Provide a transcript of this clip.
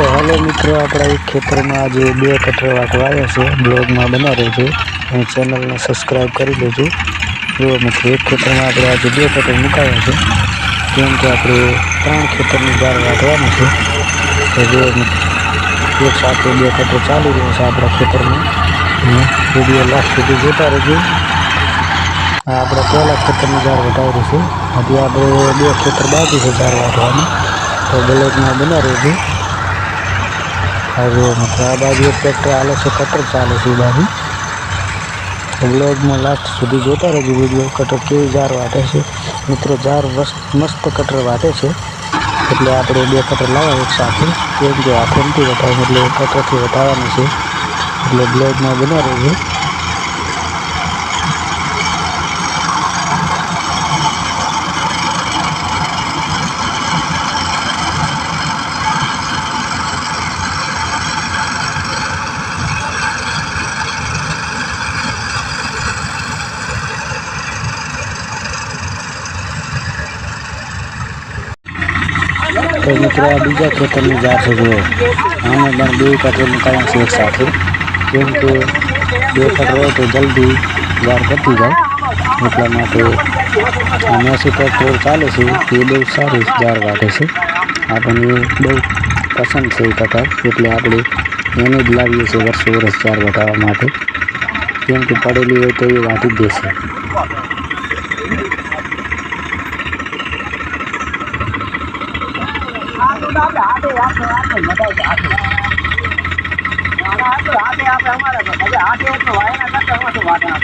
તો હાલો મિત્રો, આપણા એક ખેતરમાં આજે બે કઠર વાટવાયા છે. બ્લોગમાં બના રહેજો. અને ચેનલને સબસ્ક્રાઈબ કરી દેજો. જો મિત્રો, એક ખેતરમાં આપણે આજે બે કઠોળ મુકાયા છે. કેમ કે આપણે ત્રણ ખેતરની ગાર વાટવાની છે. તો જો એક સાથે બે કઠોળ ચાલી રહ્યો છે આપણા ખેતરમાં. વીડિયો લાસ્ટ સુધી જોતા રહેજો. આપણે પહેલા ખેતરની ગાર વધારે છે. હજી આપણે બે ખેતર બાકી છે ગાર વાટવાની. તો બ્લોગમાં બના રહેજો. હવે આ બાજુ ટ્રેક્ટર હાલે છે કટર ચાલે છે એ બાજુ. તો બ્લોગમાં લાસ્ટ સુધી જોતા રહેજો વીડિયો કટર કેવી જાર વાટે છે. મિત્રો જાર મસ્ત કટર વાટે છે. એટલે આપણે બે કટર લાવ્યા એક સાથે. કેમ કે આ નથી વટાવવાનું એટલે કટરથી વટાવવાનું છે. એટલે બ્લોગમાં બના રહેજો. તો મિત્રો આ બીજા ખેતરની જાત છે જુઓ. આને પણ બે કટર મુકાયા છે એક સાથે. કેમ કે બે કટર હોય તો જલ્દી જાર પતી જાય. એટલા માટે મેસી ટ્રેક્ટર ચાલે છે. એ બહુ સારી જાર વાટે છે. આપણને બહુ પસંદ છે એ કટર એટલે આપણે એને જ લાવીએ છીએ વર્ષો વર્ષ જાર વટાવવા માટે. કેમ કે પડેલી હોય તો એ જ દેશે. હાથે આપણે અમારે હાથે વાયના કરતા તો વાટા